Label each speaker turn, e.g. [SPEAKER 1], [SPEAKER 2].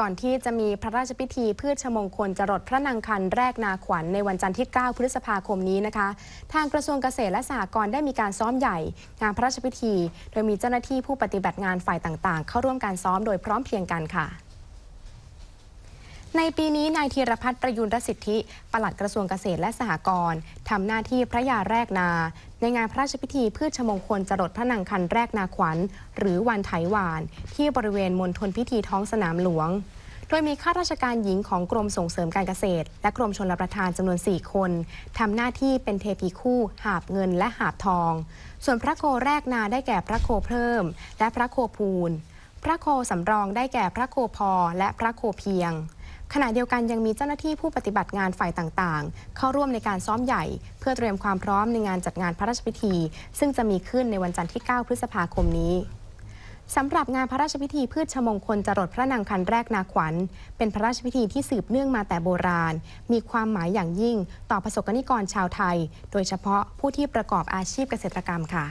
[SPEAKER 1] ก่อนที่จะมีพระราชพิธีพืชชมงคลจรดพระนางคันแรกนาขวัญในวันจันทร์ที่ 9 พฤษภาคมนี้นะคะ ทางกระทรวงเกษตรและสหกรณ์ได้มีการซ้อมใหญ่ งานพระราชพิธี โดยมีเจ้าหน้าที่ผู้ปฏิบัติงานฝ่ายต่างๆ เข้าร่วมการซ้อมโดยพร้อมเพรียงกันค่ะ ในปีนี้นายธีรพัฒน์ประยุนรสิทธิ ปลัดกระทรวงเกษตรและสหกรณ์ทำหน้าที่พระยาแรกนา ในงานพระราชพิธีพืชมงคลจรดพระนางคันแรกนาขวัญ หรือวันไถหวาน ที่บริเวณมณฑลพิธีท้องสนามหลวง โดยมีข้าราชการหญิงของกรมส่งเสริมการเกษตร และกรมชลประทานจำนวน 4 คนทำหน้าที่เป็นเทพีคู่ หาบเงินและหาบทอง ส่วนพระโคแรกนาได้แก่พระโคเพิ่ม และพระโคพูนพระโคสำรองได้แก่พระโคพอและพระโคเพียง ขณะเดียวกันยังมีเจ้าหน้าที่ผู้ปฏิบัติงานฝ่ายต่างๆ เข้าร่วมในการซ้อมใหญ่ เพื่อเตรียมความพร้อมในงานจัดงานพระราชพิธี ซึ่งจะมีขึ้นในวันจันทร์ที่ 9 พฤษภาคมนี้สำหรับงานพระราชพิธีพืชชมงคลจรดพระนางคันแรกนาขวัญ เป็นพระราชพิธีที่สืบเนื่องมาแต่โบราณ มีความหมายอย่างยิ่งต่อประสบกนิกรชาวไทย โดยเฉพาะผู้ที่ประกอบอาชีพเกษตรกรรมค่ะ